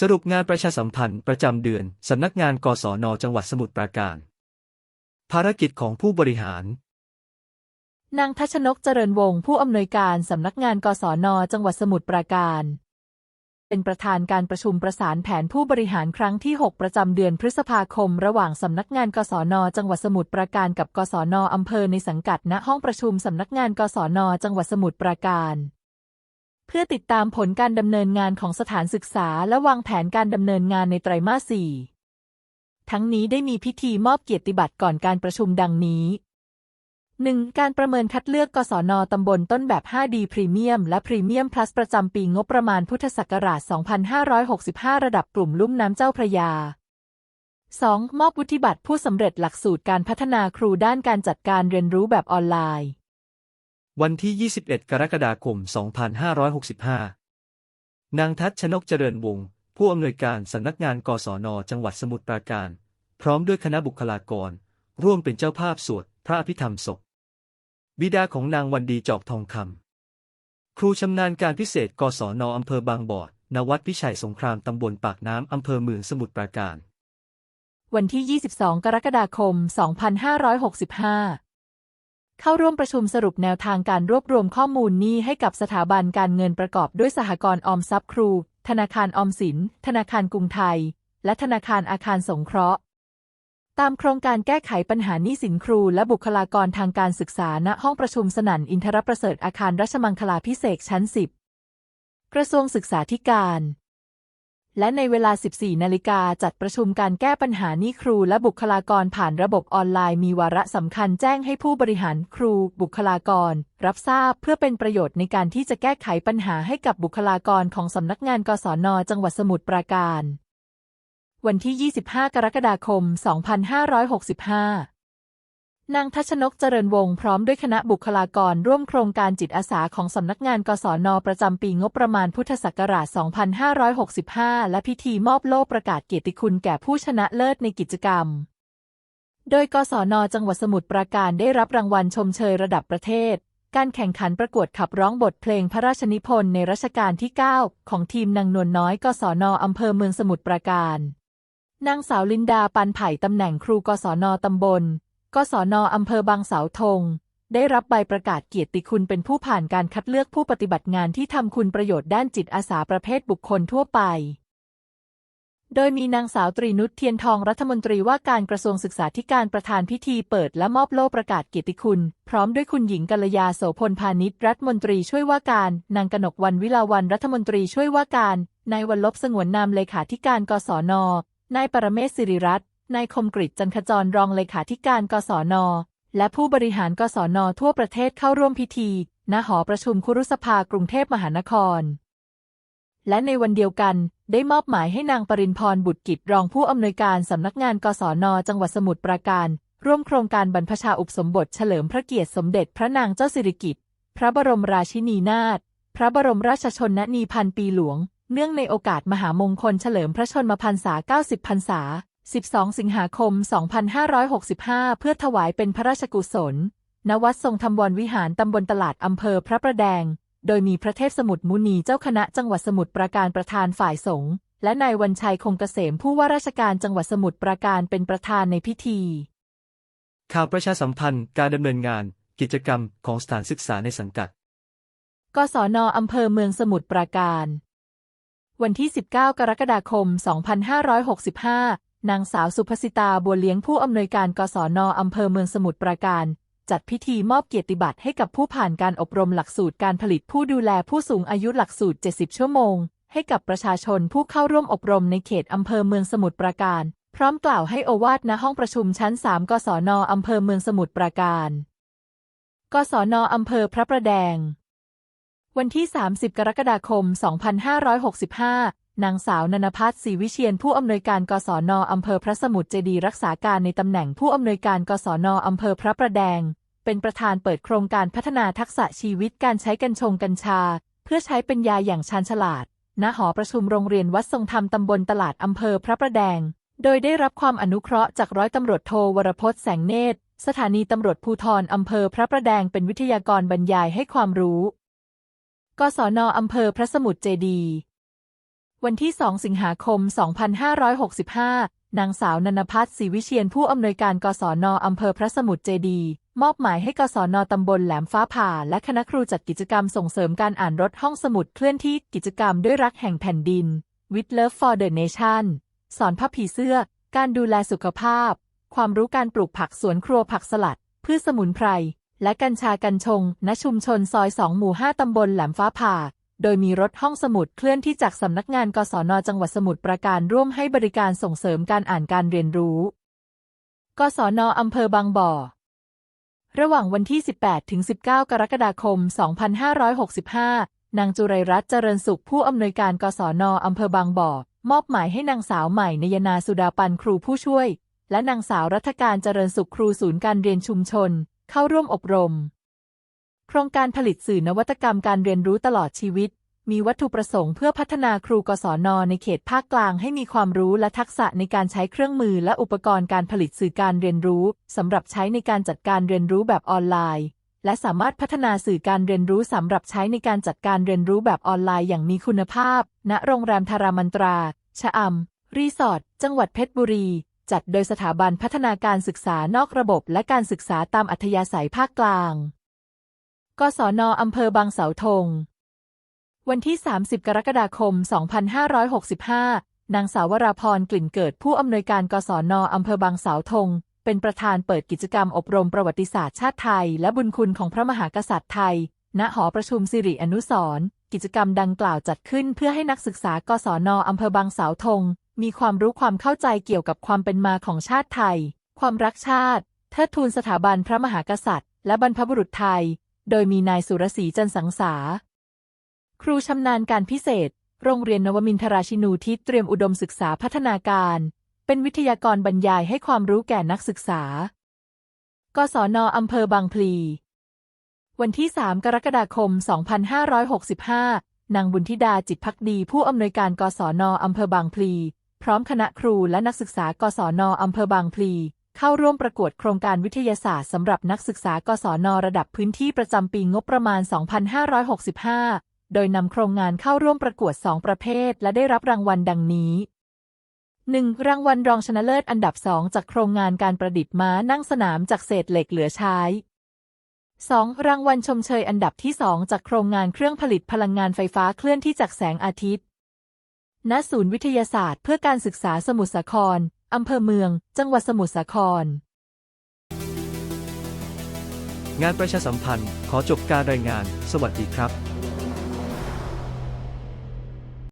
สรุปงานประชาสัมพันธ์ประจำเดือนสำนักงานกศน จังหวัดสมุทรปราการ ภารกิจของผู้บริหาร นางทัชนกเจริญวงศ์ผู้อำนวยการสำนักงานกศน จังหวัดสมุทรปราการ เป็นประธานการประชุมประสานแผนผู้บริหารครั้งที่ 6 ประจำเดือนพฤษภาคม ระหว่างสำนักงานกศน จังหวัดสมุทรปราการกับกศนอำเภอในสังกัดณห้องประชุมสำนักงานกศน จังหวัดสมุทรปราการ พื่อติดตามผลการดำเนินงานของสถานศึกษาและวางแผนการดำเนินงานในไตรมาส4ทั้งนี้ได้มีพิธีมอบเกียรติบัตรก่อนการประชุมดังนี้ 1. การประเมินคัดเลือกกศนตำบลต้นแบบ 5D พรีเมียมและพรีเมียม plus ประจำปีงบประมาณพุทธศักราช 2565 ระดับกลุ่มลุ่มน้ำเจ้าพระยา 2. มอบวุฒิบัตรผู้สำเร็จหลักสูตรการพัฒนาครูด้านการจัดการเรียนรู้แบบออนไลน์ วันที่ 21 กรกฎาคม 2565 นางทัชนกเจริญวงศ์ผู้อำนวยการสำนักงานกศน จังหวัดสมุทรปราการ พร้อมด้วยคณะบุคลากร ร่วมเป็นเจ้าภาพสวดพระอภิธรรมศพ บิดาของนางวันดีจอกทองคำ ครูชำนาญการพิเศษ กศนอำเภอบางบ่อณวัดพิชัยสงครามตำบลปากน้ำอำเภอเมืองสมุทรปราการ วันที่ 22 กรกฎาคม 2565 เข้าร่วมประชุมสรุปแนวทางการรวบรวมข้อมูลหนี้ให้กับสถาบันการเงินประกอบด้วยสหกรณ์ออมทรัพย์ครู ธนาคารออมสิน ธนาคารกรุงไทย และธนาคารอาคารสงเคราะห์ ตามโครงการแก้ไขปัญหาหนี้สินครู และบุคลากรทางการศึกษาณห้องประชุมสนั่นอินทรประเสริฐอาคารรัชมังคลาพิเศษชั้น 10 กระทรวงศึกษาธิการ และในเวลา 14 นาฬิกาจัดประชุมการแก้ปัญหานี้ครูและบุคลากรผ่านระบบออนไลน์มีวาระสำคัญแจ้งให้ผู้บริหารครูบุคลากร รับทราบเพื่อเป็นประโยชน์ในการที่จะแก้ไขปัญหาให้กับบุคลากรของสำนักงานกศน จังหวัดสมุทรปราการ วันที่ 25 กรกฎาคม 2565 นางทัชนกเจริญวงศ์พร้อมด้วยคณะบุคลากรร่วมโครงการจิตอาสาของสำนักงานกศนประจำปีงบประมาณพุทธศักราช 2565 และพิธีมอบโล่ประกาศเกียรติคุณแก่ผู้ชนะเลิศในกิจกรรม โดยกศนจังหวัดสมุทรปราการได้รับรางวัลชมเชยระดับประเทศ การแข่งขันประกวดขับร้องบทเพลงพระราชนิพนธ์ในรัชกาลที่ 9 ของทีมนางนวลน้อยกศนอำเภอเมืองสมุทรปราการ นางสาวลินดาปันไผ่ตำแหน่งครูกศนตำบล กศนอำเภอบางเสาธง ได้รับใบประกาศเกียรติคุณเป็นผู้ผ่านการคัดเลือกผู้ปฏิบัติงานที่ทำคุณประโยชน์ด้านจิตอาสาประเภทบุคคลทั่วไป โดยมีนางสาวตรีนุชเทียนทองรัฐมนตรีว่าการกระทรวงศึกษาธิการประธานพิธีเปิดและมอบโล่ประกาศเกียรติคุณ พร้อมด้วยคุณหญิงกัลยาโสพลพาณิชย์รัฐมนตรีช่วยว่าการ นางกนกวันวิลาวันรัฐมนตรีช่วยว่าการนายวันลบสงวนนามเลขาธิการกศนนายปรเมศสิริรัตน์ นายคมกริจจันทจรรองเลขาธิการกศน และผู้บริหารกศน ทั่วประเทศเข้าร่วมพิธี ณ หอประชุมคุรุสภากรุงเทพมหานคร และในวันเดียวกัน ได้มอบหมายให้นางปรินพรบุตรกิจรองผู้อำนวยการสำนักงานกศน จังหวัดสมุทรปราการ ร่วมโครงการบรรพชาอุปสมบทเฉลิมพระเกียรติสมเด็จพระนางเจ้าสิริกิติ์ พระบรมราชินีนาถ พระบรมราชชนนีพันปีหลวง เนื่องในโอกาสมหามงคลเฉลิมพระชนมพรรษา 90 พรรษา 12 สิงหาคม 2565 เพื่อถวายเป็นพระราชกุศล ณ วัดทรงธรรมวรวิหารตำบลตลาดอำเภอพระประแดง โดยมีพระเทพสมุทรมุนีเจ้าคณะจังหวัดสมุทรปราการประธานฝ่ายสงฆ์และนายวันชัยคงเกษมผู้ว่าราชการจังหวัดสมุทรปราการเป็นประธานในพิธี ข่าวประชาสัมพันธ์การดำเนินงาน กิจกรรมของสถานศึกษาในสังกัด กศนอำเภอเมืองสมุทรปราการ วันที่ 19 กรกฎาคม 2565 นางสาวสุภสิตาบัวเลี้ยงผู้อำนวยการกศนอำเภอเมืองสมุทรปราการ จัดพิธีมอบเกียรติบัตรให้กับผู้ผ่านการอบรมหลักสูตรการผลิตผู้ดูแลผู้สูงอายุหลักสูตร 70 ชั่วโมง ให้กับประชาชนผู้เข้าร่วมอบรมในเขตอำเภอเมืองสมุทรปราการ พร้อมกล่าวให้โอวาทณห้องประชุมชั้น 3 กศนอำเภอเมืองสมุทรปราการ กศนอำเภอพระประแดงวันที่ 30 กรกฎาคม 2565 นางสาวนันพัฒน์ศรีวิเชียนผู้อำนวยการกศนอำเภอพระสมุทรเจดีรักษาการในตำแหน่งผู้อำนวยการกศนอำเภอพระประแดง เป็นประธานเปิดโครงการพัฒนาทักษะชีวิตการใช้กัญชงกัญชา เพื่อใช้เป็นยาอย่างชาญฉลาด ณ หอประชุมโรงเรียนวัดทรงธรรมตำบลตลาดอำเภอพระประแดง โดยได้รับความอนุเคราะห์จากร้อยตำรวจโทวรพจน์แสงเนตร สถานีตำรวจภูธรอำเภอพระประแดงเป็นวิทยากรบรรยายให้ความรู้ กศนอำเภอพระสมุทรเจดี วันที่ 2 สิงหาคม 2565 นางสาวนันพัฒน์ศรีวิเชียนผู้อำนวยการกศนอำเภอพระสมุทรเจดี มอบหมายให้กศนตำบลแหลมฟ้าผ่า และคณะครูจัดกิจกรรมส่งเสริมการอ่านรถห้องสมุดเคลื่อนที่กิจกรรมด้วยรักแห่งแผ่นดิน With Love for the Nation สอนพับผีเสื้อ การดูแลสุขภาพ ความรู้การปลูกผักสวนครัวผักสลัด พืชสมุนไพร และกัญชากัญชง ณ ชุมชนซอย 2 หมู่ 5 ตำบลแหลมฟ้าผ่า โดยมีรถห้องสมุดเคลื่อนที่จากสำนักงานกศนจังหวัดสมุทรปราการร่วมให้บริการส่งเสริมการอ่านการเรียนรู้ กศนอำเภอบางบ่อ ระหว่างวันที่ 18 ถึง 19 กรกฎาคม 2565 นางจุไรรัตน์เจริญสุขผู้อำนวยการกศนอำเภอบางบ่อ มอบหมายให้นางสาวใหม่นยนาสุดาปันครูผู้ช่วย และนางสาวรัฐการเจริญสุขครูศูนย์การเรียนชุมชน เข้าร่วมอบรม โครงการผลิตสื่อนวัตกรรมการเรียนรู้ตลอดชีวิต มีวัตถุประสงค์เพื่อพัฒนาครูกศนในเขตภาคกลางให้มีความรู้และทักษะในการใช้เครื่องมือและอุปกรณ์การผลิตสื่อการเรียนรู้สำหรับใช้ในการจัดการเรียนรู้แบบออนไลน์ และสามารถพัฒนาสื่อการเรียนรู้สำหรับใช้ในการจัดการเรียนรู้แบบออนไลน์อย่างมีคุณภาพ ณ โรงแรมธารามันตรา ชะอำรีสอร์ท จังหวัดเพชรบุรีจัดโดยสถาบันพัฒนาการศึกษานอกระบบและการศึกษาตามอัธยาศัยภาคกลาง กศนอำเภอบางเสาธง วันที่ 30 กรกฎาคม 2565 นางสาววราพรกลิ่นเกิดผู้อำนวยการกศนอำเภอบางเสาธง เป็นประธานเปิดกิจกรรมอบรมประวัติศาสตร์ชาติไทย และบุญคุณของพระมหากษัตริย์ไทย ณ หอประชุมสิริอนุสรกิจกรรมดังกล่าวจัดขึ้นเพื่อให้นักศึกษากศนอำเภอบางเสาธง มีความรู้ความเข้าใจเกี่ยวกับความเป็นมาของชาติไทย ความรักชาติเทิดทูนสถาบันพระมหากษัตริย์ และบรรพบุรุษไทย โดยมีนายสุรศรีจันสังสา ครูชำนาญการพิเศษ โรงเรียนนวมินทราชินูทิศเตรียมอุดมศึกษาพัฒนาการ เป็นวิทยากรบรรยายให้ความรู้แก่นักศึกษา กศนอำเภอบางพลี วันที่ 3 กรกฎาคม 2565 นางบุญธิดาจิตพักดีผู้อำนวยการกศนอำเภอบางพลี พร้อมคณะครูและนักศึกษากศนอำเภอบางพลี เข้าร่วมประกวดโครงการวิทยาศาสตร์สำหรับนักศึกษากศนระดับพื้นที่ประจำปีงบประมาณ 2565 โดยนำโครงงานเข้าร่วมประกวด 2 ประเภท และได้รับรางวัลดังนี้ 1. รางวัลรองชนะเลิศอันดับ 2 จากโครงงานการประดิษฐ์ม้านั่งสนามจากเศษเหล็กเหลือใช้ 2. รางวัลชมเชยอันดับที่ 2 จากโครงงานเครื่องผลิตพลังงานไฟฟ้าเคลื่อนที่จากแสงอาทิตย์ ณ ศูนย์วิทยาศาสตร์เพื่อการศึกษาสมุทรสาคร อำเภอเมือง จังหวัดสมุทรสาคร งานประชาสัมพันธ์ ขอจบการรายงาน สวัสดีครับ